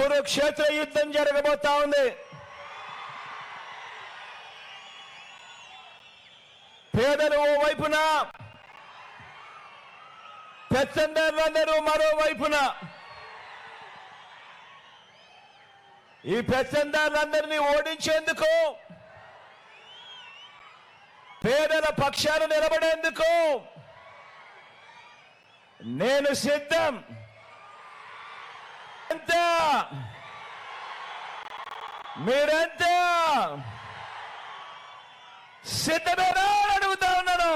కురుక్షేత్ర యుద్ధం జరగబోతా ఉంది. పేదలు ఓ వైపున పెత్తందారులందరూ మరోవైపున. ఈ పెత్తందారులందరినీ ఓడించేందుకు పేదల పక్షాలు నిలబడేందుకు నేను సిద్ధం. మీరంతా సిద్ధమేనా అని అడుగుతా ఉన్నాను.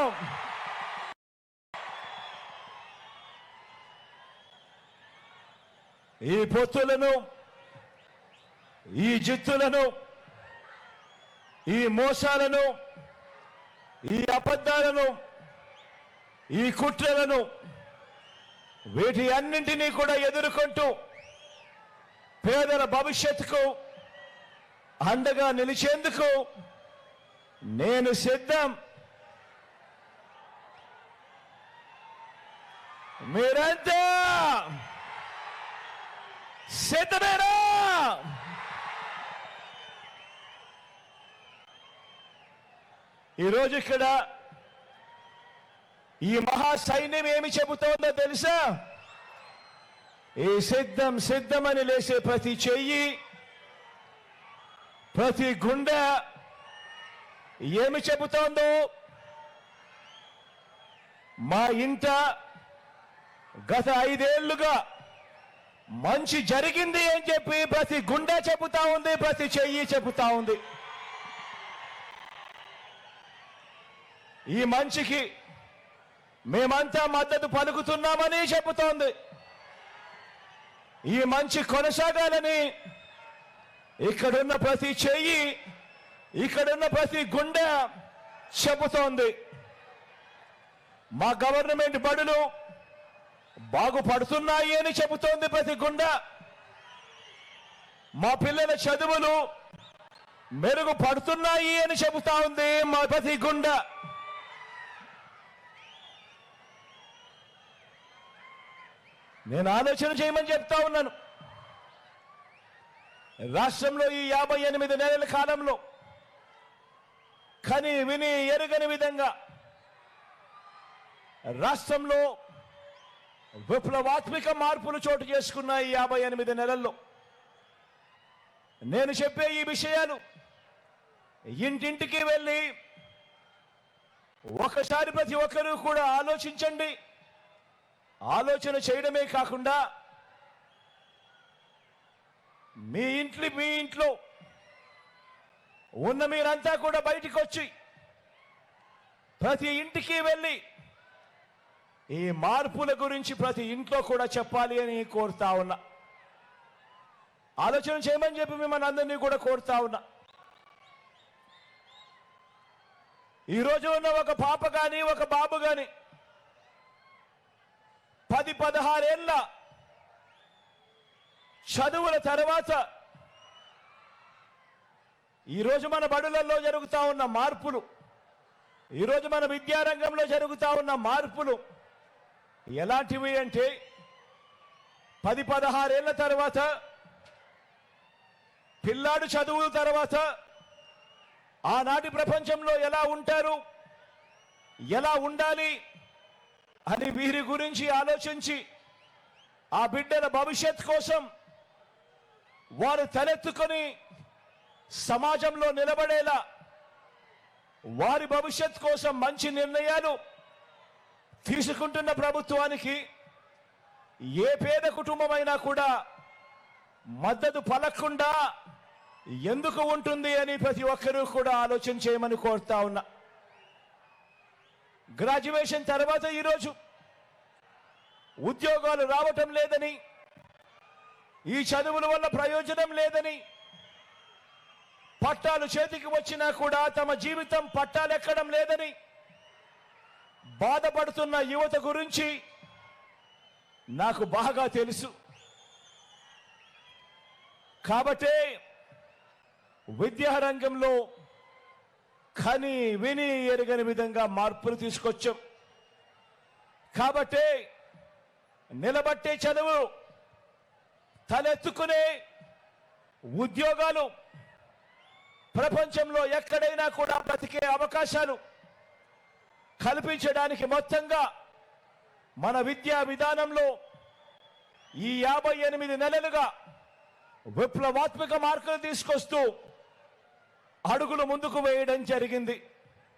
ఈ పొత్తులను ఈ జిత్తులను ఈ మోసాలను ఈ అబద్ధాలను ఈ కుట్రలను వీటి అన్నింటినీ కూడా ఎదుర్కొంటూ పేదల భవిష్యత్తుకు అండగా నిలిచేందుకు నేను సిద్ధం. మీరంతా సిద్ధమేనా? ఈరోజు ఇక్కడ ఈ మహా సైన్యం ఏమి చెబుతోందో తెలుసా? ఈ సిద్ధం సిద్ధమని లేసే ప్రతి చెయ్యి ప్రతి గుండె ఏమి చెబుతోందో మా ఇంట గత ఐదేళ్ళుగా మంచి జరిగింది అని చెప్పి ప్రతి గుండె చెబుతా ఉంది ప్రతి చెయ్యి చెబుతా ఉంది. ఈ మంచికి మేమంతా మద్దతు పలుకుతున్నామని చెబుతోంది. ఈ మంచి కొనసాగాలని ఇక్కడున్న ప్రతి చెయ్యి ఇక్కడున్న ప్రతి గుండె చెబుతోంది. మా గవర్నమెంట్ బడులు బాగుపడుతున్నాయి అని చెబుతోంది ప్రతి గుండె. మా పిల్లల చదువులు మెరుగుపడుతున్నాయి అని చెబుతా ఉంది మా ప్రతి గుండె. నేను ఆలోచన చేయమని చెప్తా ఉన్నాను. రాష్ట్రంలో ఈ యాభై ఎనిమిది నెలల కాలంలో కని విని ఎరుగని విధంగా రాష్ట్రంలో విప్లవాత్మిక మార్పులు చోటు చేసుకున్న యాభై ఎనిమిది నెలల్లో. నేను చెప్పే ఈ విషయాలు ఇంటింటికి వెళ్ళి ఒకసారి ప్రతి ఒక్కరూ కూడా ఆలోచించండి. ఆలోచన చేయడమే కాకుండా మీ ఇంట్లో మీ ఇంట్లో ఉన్న మీరంతా కూడా బయటికి వచ్చి ప్రతి ఇంటికి వెళ్ళి ఈ మార్పుల గురించి ప్రతి ఇంట్లో కూడా చెప్పాలి అని కోరుతా ఉన్నా. ఆలోచన చేయమని చెప్పి మిమ్మల్ని అందరినీ కూడా కోరుతా ఉన్నా. ఈరోజు ఉన్న ఒక పాప కానీ ఒక బాబు కానీ పది పదహారేళ్ళ చదువుల తర్వాత ఈరోజు మన బడులలో జరుగుతూ ఉన్న మార్పులు ఈరోజు మన విద్యారంగంలో జరుగుతూ ఉన్న మార్పులు ఎలాంటివి అంటే పది పదహారేళ్ళ తర్వాత పిల్లాడు చదువుల తర్వాత ఆనాటి ప్రపంచంలో ఎలా ఉంటారు ఎలా ఉండాలి అని వీరి గురించి ఆలోచించి ఆ బిడ్డల భవిష్యత్ కోసం వారు తలెత్తుకొని సమాజంలో నిలబడేలా వారి భవిష్యత్ కోసం మంచి నిర్ణయాలు తీసుకుంటున్న ప్రభుత్వానికి ఏ పేద కుటుంబమైనా కూడా మద్దతు పలకుండా ఎందుకు ఉంటుంది అని ప్రతి ఒక్కరూ కూడా ఆలోచన చేయమని కోరుతా ఉన్నా. గ్రాడ్యుయేషన్ తర్వాత ఈరోజు ఉద్యోగాలు రావటం లేదని ఈ చదువుల వల్ల ప్రయోజనం లేదని పట్టాలు చేతికి వచ్చినా కూడా తమ జీవితం పట్టాలెక్కడం లేదని బాధపడుతున్న యువత గురించి నాకు బాగా తెలుసు. కాబట్టే విద్యారంగంలో కని విని ఎరగని విధంగా మార్పులు తీసుకొచ్చాం. కాబట్టే నిలబట్టే చదువు తలెత్తుకునే ఉద్యోగాలు ప్రపంచంలో ఎక్కడైనా కూడా బ్రతికే అవకాశాలు కల్పించడానికి మొత్తంగా మన విద్యా విధానంలో ఈ యాభై ఎనిమిది నెలలుగా విప్లవాత్మక మార్కులు తీసుకొస్తూ అడుగులు ముందుకు వేయడం జరిగింది.